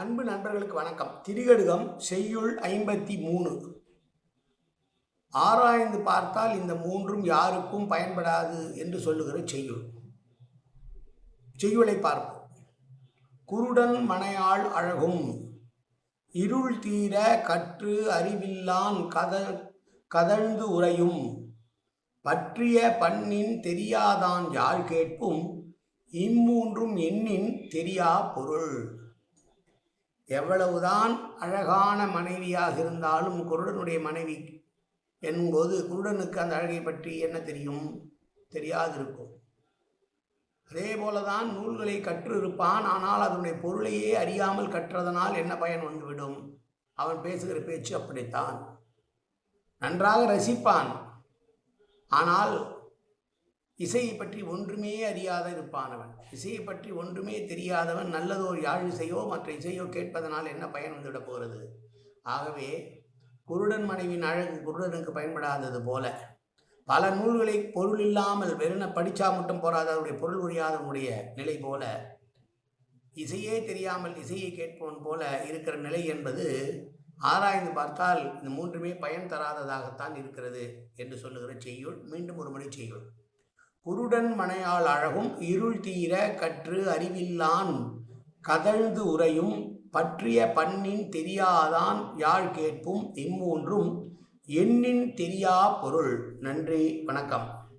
அன்பு நண்பர்களுக்கு வணக்கம். திரிகடுகம் செய்யுள் ஐம்பத்தி மூணு ஆராய்ந்து பார்த்தால் இந்த மூன்றும் யாருக்கும் பயன்படாது என்று சொல்லுகிற செய்யுள். செய்யுளை பார்ப்போம். குருடன் மனையாள் அழகும். இருள் தீர கற்று அறிவில்லான் கத கதழ்ந்து உறையும். பற்றிய பண்ணின் தெரியாதான் யாழ் கேட்பும். இம்மூன்றும் எண்ணின் தெரியா பொருள். எவ்வளவுதான் அழகான மனைவியாக இருந்தாலும் குருடனுடைய மனைவி என்போது குருடனுக்கு அந்த அழகை பற்றி என்ன தெரியும்? தெரியாதிருக்கும். அதே போலதான் நூல்களை கற்று இருப்பான் ஆனால் அதனுடைய பொருளையே அறியாமல் கற்றதனால் என்ன பயன் வந்துவிடும்? அவன் பேசுகிற பேச்சு அப்படித்தான். நன்றாக ரசிப்பான். ஆனால் இசையை பற்றி ஒன்றுமே அறியாத இருப்பானவன். இசையை பற்றி ஒன்றுமே தெரியாதவன் நல்லதோர் யாழ் இசையோ மற்ற இசையோ கேட்பதனால் என்ன பயன் வந்துவிட போகிறது ஆகவே குருடன் மனைவின் அழகு குருடனுக்கு பயன்படாதது போல. பல நூல்களை பொருள் இல்லாமல் வெறும் படித்தா மட்டும் போராத அவருடைய பொருள் உரியாதவனுடைய நிலை போல. இசையே தெரியாமல் இசையை கேட்பவன் போல இருக்கிற நிலை என்பது ஆராய்ந்து பார்த்தால் இந்த மூன்றுமே பயன் தராததாகத்தான் இருக்கிறது என்று சொல்லுகிற செய்யுள். மீண்டும் ஒரு முறை செய்யுள். குருடன் மனையால் அழகும் இருள் தீர கற்று அறிவில்லான் கதழ்ந்து உறையும் பற்றிய பண்ணின் தெரியாதான் யாழ் கேட்பும் இம்மூன்றும் எண்ணின் தெரியா பொருள். நன்றி வணக்கம்.